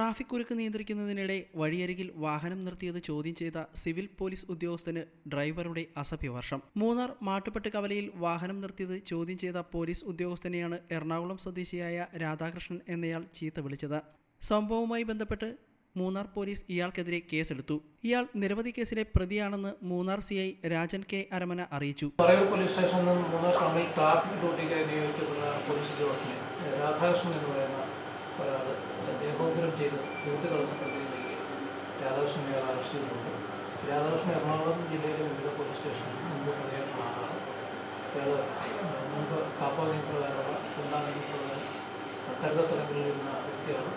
Traffic കുരുക്ക് നിയന്ത്രിക്കുന്നതിനിടെ വഴിയരികിൽ വാഹനം നിർത്തിയത് ചോദ്യം ചെയ്ത സിവിൽ പോലീസ് ഉദ്യോഗസ്ഥന് ഡ്രൈവറുടെ അസഭ്യവർഷം. മൂന്നാർ മാട്ടുപ്പെട്ട് കവലയിൽ വാഹനം നിർത്തിയത് ചോദ്യം ചെയ്ത പോലീസ് ഉദ്യോഗസ്ഥനെയാണ് എറണാകുളം സ്വദേശിയായ രാധാകൃഷ്ണൻ എന്നയാൾ ചീത്ത വിളിച്ചത്. സംഭവവുമായി ബന്ധപ്പെട്ട് മൂന്നാർ പോലീസ് ഇയാൾക്കെതിരെ കേസെടുത്തു. ഇയാൾ നിരവധി കേസിലെ പ്രതിയാണെന്ന് Munnar C I Rajan K Aramana അറിയിച്ചു. പോലീസ് സ്റ്റേഷനിൽ മൂന്നാർ ട്രാഫിക് ഡ്യൂട്ടിക്കായി നിയോഗിച്ചിട്ടുള്ള പോലീസ് ഉദ്യോഗസ്ഥനെ രാധാകൃഷ്ണൻ എന്ന് പറയുന്ന ഒരാൾ ദേഹോദ്രം ചെയ്ത് ഡ്യൂട്ടി തടസ്സപ്പെടുത്തിയതിലേക്ക് രാധാകൃഷ്ണൻ ഇയാൾ അറസ്റ്റ് ചെയ്തിട്ടുണ്ട്. രാധാകൃഷ്ണൻ എറണാകുളം ജില്ലയിലെ വിവിധ പോലീസ് സ്റ്റേഷനിൽ മുമ്പ് പ്രതിയായിട്ടുള്ള ആളാണ്. അയാൾ മുമ്പ് കാപ്പ നിയമപ്രകാരമുള്ള രണ്ടാം നിയമപ്രകാരം കരുതത്തലങ്ങളിലിരുന്ന വ്യക്തിയാണ്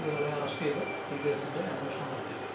ഇയാളെ അറസ്റ്റ് ചെയ്ത് ഈ കേസിന്റെ അന്വേഷണം നടത്തിയത്.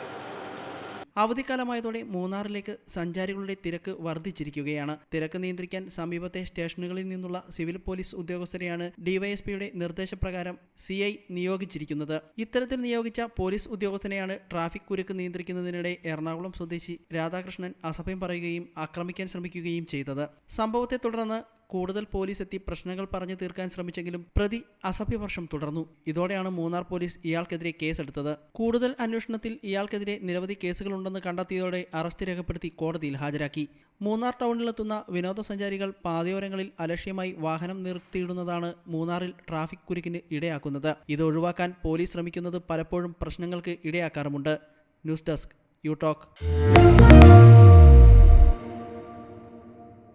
അവധിക്കാലമായതോടെ മൂന്നാറിലേക്ക് സഞ്ചാരികളുടെ തിരക്ക് വർദ്ധിച്ചിരിക്കുകയാണ്. തിരക്ക് നിയന്ത്രിക്കാൻ സമീപത്തെ സ്റ്റേഷനുകളിൽ നിന്നുള്ള സിവിൽ പോലീസ് ഉദ്യോഗസ്ഥരെയാണ് ഡിവൈഎസ്പിയുടെ നിർദ്ദേശപ്രകാരം സി ഐ നിയോഗിച്ചിരിക്കുന്നത്. ഇത്തരത്തിൽ നിയോഗിച്ച പോലീസ് ഉദ്യോഗസ്ഥനെയാണ് ട്രാഫിക് കുരുക്ക് നിയന്ത്രിക്കുന്നതിനിടെ എറണാകുളം സ്വദേശി രാധാകൃഷ്ണൻ അസഭ്യം പറയുകയും ആക്രമിക്കാൻ ശ്രമിക്കുകയും ചെയ്തത്. സംഭവത്തെ തുടർന്ന് കൂടുതൽ പോലീസ് എത്തി പ്രശ്നങ്ങൾ പറഞ്ഞു തീർക്കാൻ ശ്രമിച്ചെങ്കിലും പ്രതി അസഭ്യവർഷം തുടർന്നു. ഇതോടെയാണ് മൂന്നാർ പോലീസ് ഇയാൾക്കെതിരെ കേസെടുത്തത്. കൂടുതൽ അന്വേഷണത്തിൽ ഇയാൾക്കെതിരെ നിരവധി കേസുകളുണ്ടെന്ന് കണ്ടെത്തിയതോടെ അറസ്റ്റ് രേഖപ്പെടുത്തി കോടതിയിൽ ഹാജരാക്കി. മൂന്നാർ ടൗണിലെത്തുന്ന വിനോദസഞ്ചാരികൾ പാതയോരങ്ങളിൽ അലക്ഷ്യമായി വാഹനം നിർത്തിയിടുന്നതാണ് മൂന്നാറിൽ ട്രാഫിക് കുരുക്കിന് ഇടയാക്കുന്നത്. ഇത് ഒഴിവാക്കാൻ പോലീസ് ശ്രമിക്കുന്നത് പലപ്പോഴും പ്രശ്നങ്ങൾക്ക് ഇടയാക്കാറുമുണ്ട്. News desk U talk